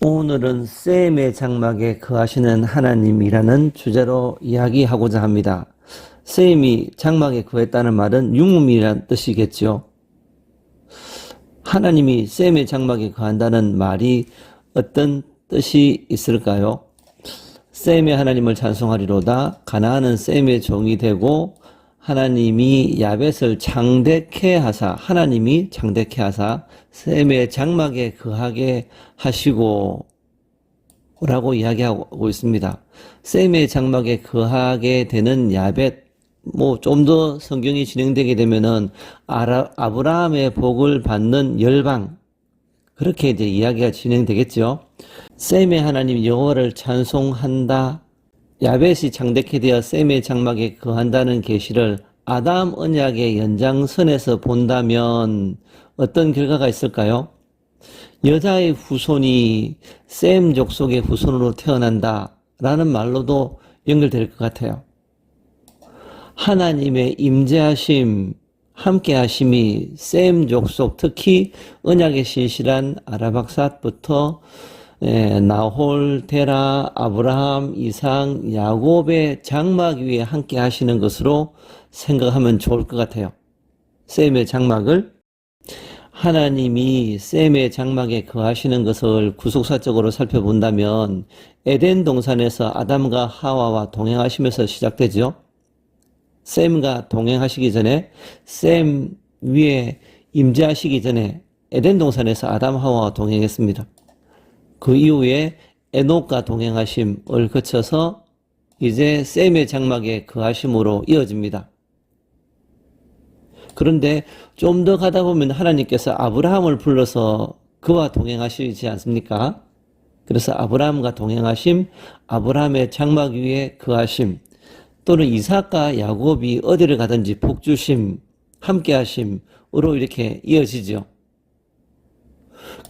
오늘은 셈의 장막에 거하시는 하나님이라는 주제로 이야기하고자 합니다. 셈이 장막에 거했다는 말은 유음이란 뜻이겠죠. 하나님이 셈의 장막에 거한다는 말이 어떤 뜻이 있을까요? 셈의 하나님을 찬송하리로다. 가나안은 셈의 종이 되고 하나님이 야벳을 창대케 하사 하나님이 창대케 하사 셈의 장막에 거하게 하시고 라고 이야기하고 있습니다. 셈의 장막에 거하게 되는 야벳 뭐 좀 더 성경이 진행되게 되면은 아라, 아브라함의 복을 받는 열방 그렇게 이제 이야기가 진행되겠죠. 셈의 하나님 여호와를 찬송한다. 야벳이 창대케 되어 셈의 장막에 거한다는 계시를 아담 언약의 연장선에서 본다면 어떤 결과가 있을까요? 여자의 후손이 셈 족속의 후손으로 태어난다 라는 말로도 연결될 것 같아요. 하나님의 임재하심, 함께하심이 셈 족속, 특히 언약의 신실한 아라박삿부터 에, 나홀, 테라, 아브라함, 이상, 야곱의 장막 위에 함께 하시는 것으로 생각하면 좋을 것 같아요. 셈의 장막을 하나님이 셈의 장막에 거하시는 것을 구속사적으로 살펴본다면 에덴 동산에서 아담과 하와와 동행하시면서 시작되죠. 셈과 동행하시기 전에 셈 위에 임재하시기 전에 에덴 동산에서 아담 하와와 동행했습니다. 그 이후에 에녹과 동행하심을 거쳐서 이제 셈의 장막에 거하심으로 이어집니다. 그런데 좀 더 가다 보면 하나님께서 아브라함을 불러서 그와 동행하시지 않습니까? 그래서 아브라함과 동행하심, 아브라함의 장막 위에 거하심, 또는 이삭과 야곱이 어디를 가든지 복주심, 함께하심으로 이렇게 이어지죠.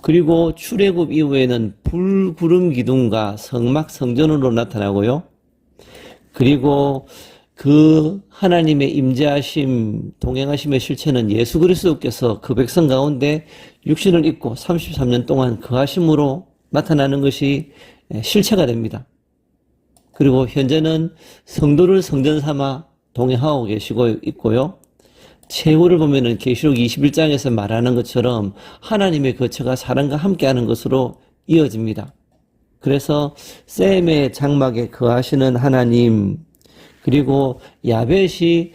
그리고 출애굽 이후에는 불구름 기둥과 성막 성전으로 나타나고요. 그리고 그 하나님의 임재하심, 동행하심의 실체는 예수 그리스도께서 그 백성 가운데 육신을 입고 33년 동안 거하심으로 나타나는 것이 실체가 됩니다. 그리고 현재는 성도를 성전 삼아 동행하고 계시고 있고요. 최후를 보면은 계시록 21장에서 말하는 것처럼 하나님의 거처가 사람과 함께하는 것으로 이어집니다. 그래서 셈의 장막에 거하시는 하나님 그리고 야벳이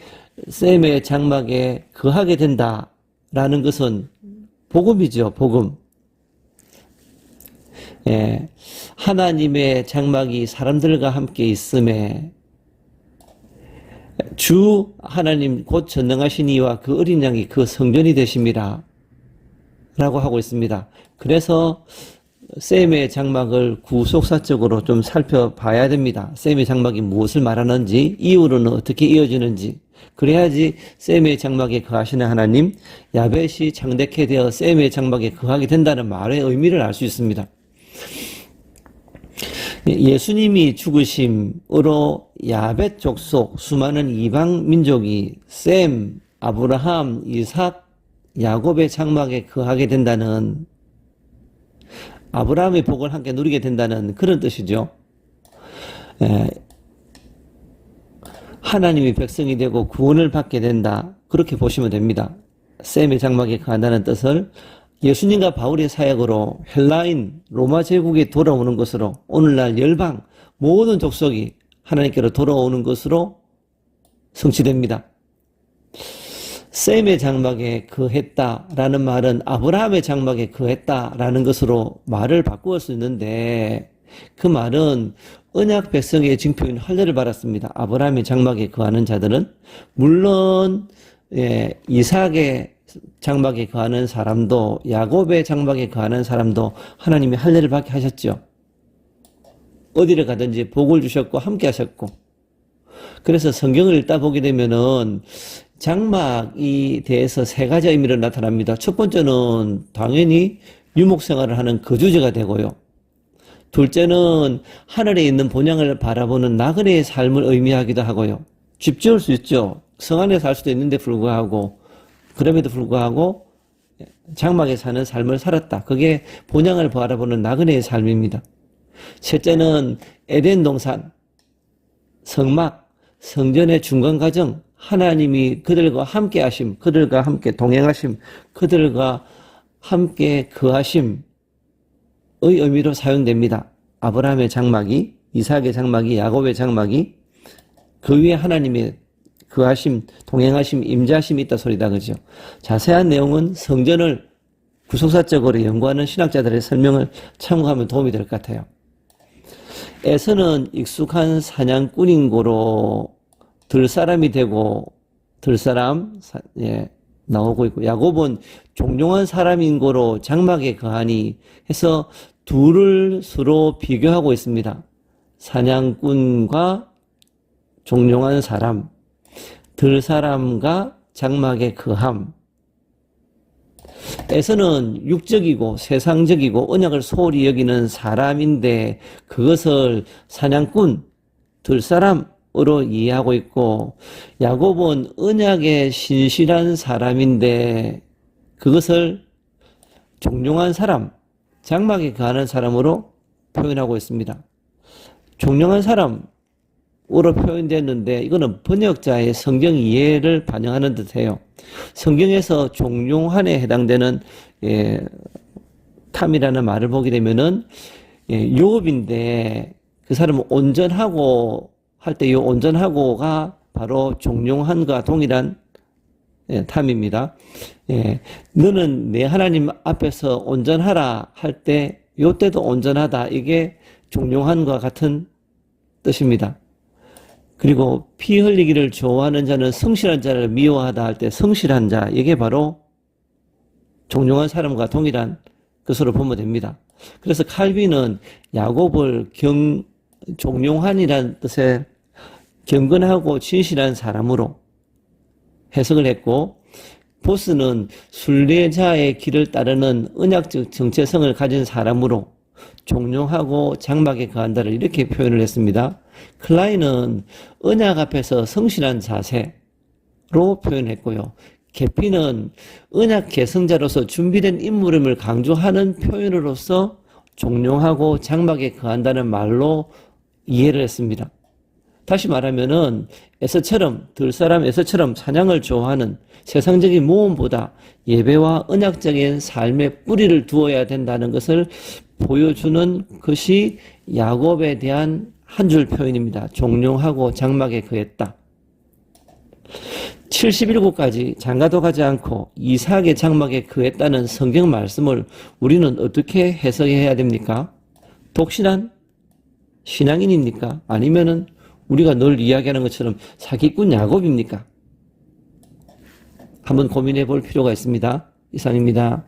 셈의 장막에 거하게 된다라는 것은 복음이죠. 복음. 예, 하나님의 장막이 사람들과 함께 있음에 주 하나님 곧 전능하신 이와 그 어린 양이 그 성전이 되십니다. 라고 하고 있습니다. 그래서 셈의 장막을 구속사적으로 좀 살펴봐야 됩니다. 셈의 장막이 무엇을 말하는지, 이후로는 어떻게 이어지는지, 그래야지 셈의 장막에 거하시는 하나님, 야벳이 창대케 되어 셈의 장막에 거하게 된다는 말의 의미를 알 수 있습니다. 예수님이 죽으심으로 야벳 족속 수많은 이방 민족이 셈, 아브라함, 이삭, 야곱의 장막에 거하게 된다는 아브라함의 복을 함께 누리게 된다는 그런 뜻이죠. 에, 하나님이 백성이 되고 구원을 받게 된다. 그렇게 보시면 됩니다. 셈의 장막에 거한다는 뜻을 예수님과 바울의 사역으로 헬라인 로마 제국에 돌아오는 것으로 오늘날 열방 모든 족속이 하나님께로 돌아오는 것으로 성취됩니다. 셈의 장막에 거했다라는 말은 아브라함의 장막에 거했다라는 것으로 말을 바꾸을 수 있는데 그 말은 언약 백성의 증표인 할례를 받았습니다. 아브라함의 장막에 거하는 자들은 물론 예, 이삭의 장막에 거하는 사람도 야곱의 장막에 거하는 사람도 하나님이 할례를 받게 하셨죠. 어디를 가든지 복을 주셨고 함께 하셨고 그래서 성경을 읽다 보게 되면은 장막이 대해서 세 가지 의미로 나타납니다. 첫 번째는 당연히 유목 생활을 하는 거주지가 되고요. 둘째는 하늘에 있는 본향을 바라보는 나그네의 삶을 의미하기도 하고요. 집 지을 수 있죠. 성 안에 살 수도 있는데 불구하고 그럼에도 불구하고 장막에 사는 삶을 살았다. 그게 본향을 바라보는 나그네의 삶입니다. 셋째는 에덴 동산, 성막, 성전의 중간 과정, 하나님이 그들과 함께 하심, 그들과 함께 동행하심, 그들과 함께 거하심의 의미로 사용됩니다. 아브라함의 장막이, 이삭의 장막이, 야곱의 장막이 그 위에 하나님의 그하심, 동행하심, 임자심이 있다 소리다 그죠. 자세한 내용은 성전을 구속사적으로 연구하는 신학자들의 설명을 참고하면 도움이 될 것 같아요. 에서는 익숙한 사냥꾼인 고로 들 사람이 되고 들 사람 사- 예, 나오고 있고 야곱은 종용한 사람인 고로 장막에 거하니 해서 둘을 서로 비교하고 있습니다. 사냥꾼과 종용한 사람, 들 사람과 장막의 거함. 에서는 육적이고 세상적이고 언약을 소홀히 여기는 사람인데 그것을 사냥꾼, 들 사람 으로 이해하고 있고 야곱은 언약에 신실한 사람인데 그것을 종용한 사람, 장막에 거하는 사람으로 표현하고 있습니다. 종용한 사람, 으로 표현됐는데 이거는 번역자의 성경 이해를 반영하는 듯해요. 성경에서 종용한에 해당되는 예, 탐이라는 말을 보게 되면은 예, 요업인데 그 사람은 온전하고 할 때 이 온전하고가 바로 종용한과 동일한 예, 탐입니다. 예, 너는 내 하나님 앞에서 온전하라 할 때 요때도 온전하다 이게 종용한과 같은 뜻입니다. 그리고 피 흘리기를 좋아하는 자는 성실한 자를 미워하다 할 때 성실한 자, 이게 바로 종용한 사람과 동일한 것으로 보면 됩니다. 그래서 칼빈은 야곱을 경, 종용한이라는 뜻의 경건하고 진실한 사람으로 해석을 했고, 보스는 순례자의 길을 따르는 언약적 정체성을 가진 사람으로 종용하고 장막에 거한다를 이렇게 표현을 했습니다. 클라인은 언약 앞에서 성실한 자세로 표현했고요. 개피는 언약 계승자로서 준비된 인물임을 강조하는 표현으로서 종용하고 장막에 거한다는 말로 이해를 했습니다. 다시 말하면은 에서처럼 들사람 에서처럼 찬양을 좋아하는 세상적인 모험보다 예배와 언약적인 삶의 뿌리를 두어야 된다는 것을 보여주는 것이 야곱에 대한 한 줄 표현입니다. 종용하고 장막에 거했다. 71곳까지 장가도 가지 않고 이삭의 장막에 거했다는 성경 말씀을 우리는 어떻게 해석해야 됩니까? 독실한 신앙인입니까? 아니면은 우리가 늘 이야기하는 것처럼 사기꾼 야곱입니까? 한번 고민해 볼 필요가 있습니다. 이상입니다.